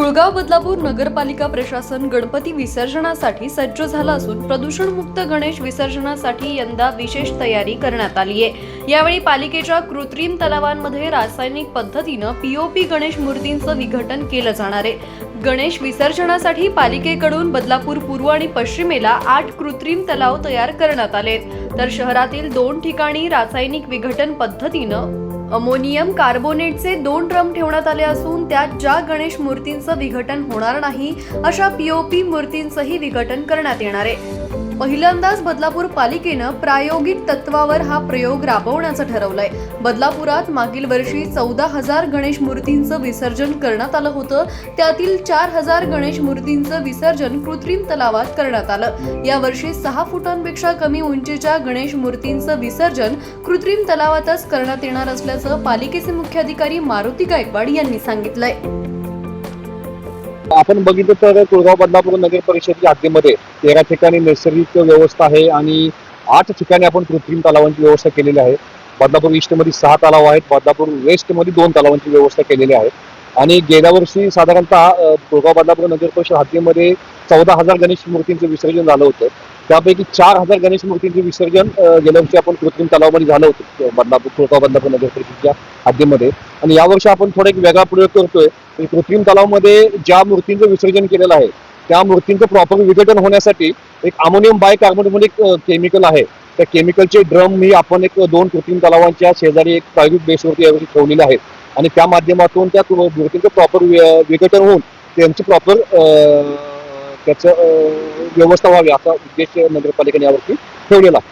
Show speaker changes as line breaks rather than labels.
कुळगाव बदलापूर नगरपालिका प्रशासन गणपती विसर्जनासाठी सज्ज झालं असून प्रदूषणमुक्त गणेश विसर्जनासाठी यंदा विशेष तयारी करण्यात आली आहे. यावेळी पालिकेच्या कृत्रिम तलावांमध्ये रासायनिक पद्धतीनं पीओपी गणेश मूर्तींचं विघटन केलं जाणार आहे. गणेश विसर्जनासाठी पालिकेकडून बदलापूर पूर्व आणि पश्चिमेला आठ कृत्रिम तलाव तयार करण्यात आलेत. तर शहरातील दोन ठिकाणी रासायनिक विघटन पद्धतीनं अमोनियम कार्बोनेटचे दोन ड्रम ठेवण्यात आले असून त्यात ज्या गणेश मूर्तींचं विघटन होणार नाही अशा पीओपी मूर्तींचंही विघटन करण्यात येणार आहे. पहिल्यांदाच बदलापूर पालिकेनं प्रायोगिक तत्वावर हा प्रयोग राबवण्याचं ठरवलंय. बदलापुरात मागील वर्षी चौदा हजार गणेश मूर्तींचं विसर्जन करण्यात आलं होतं. त्यातील चार हजार गणेश मूर्तींचं विसर्जन कृत्रिम तलावात करण्यात आलं. यावर्षी सहा फुटांपेक्षा कमी उंचीच्या गणेश मूर्तींचं विसर्जन कृत्रिम तलावातच करण्यात येणार असल्याचं पालिकेचे मुख्याधिकारी मारुती गायकवाड यांनी सांगितलंय.
आपण बघितलं तर कुळगाव बदलापूर नगर परिषदेच्या हद्दीमध्ये तेरा ठिकाणी नैसर्गिक व्यवस्था आहे आणि आठ ठिकाणी आपण कृत्रिम तलावांची व्यवस्था केलेली आहे. बदलापूर ईस्टमध्ये सहा तलाव आहेत बदलापूर वेस्टमध्ये दोन तलावांची व्यवस्था केलेली आहे. आणि गेल्या वर्षी साधारणतः तुळगाव कुळगाव बदलापूर नगर परिषद हद्दीमध्ये चौदा हजार गणेश मूर्तींचं विसर्जन झालं होतं. त्यापैकी चार हजार गणेश मूर्तींचे विसर्जन गेल्या वर्षी आपण कृत्रिम तलावामध्ये झालं होतं बदलापूर कुळगाव बदलापूर नगर परिषदेच्या हद्दीमध्ये आणि यावर्षी आपण थोडा एक वेगळा प्रयोग करतोय. की कृत्रिम तलावामध्ये ज्या मूर्तींचं विसर्जन केलेलं आहे त्या मूर्तींचं प्रॉपर विघटन होण्यासाठी एक अमोनियम बाय कार्बोनेट एक केमिकल आहे. त्या केमिकलचे ड्रम मी आपण एक दोन कृत्रिम तलावांच्या शेजारी एक प्रायव्हेट बेसवरती यावर्षी ठेवलेले आहेत. आणि त्या माध्यमातून त्या मूर्तींचं प्रॉपर विघटन होऊन त्यांची प्रॉपर त्याचं व्यवस्था व्हावी असा उद्देश नगरपालिकेने यावरती ठेवलेला आहे.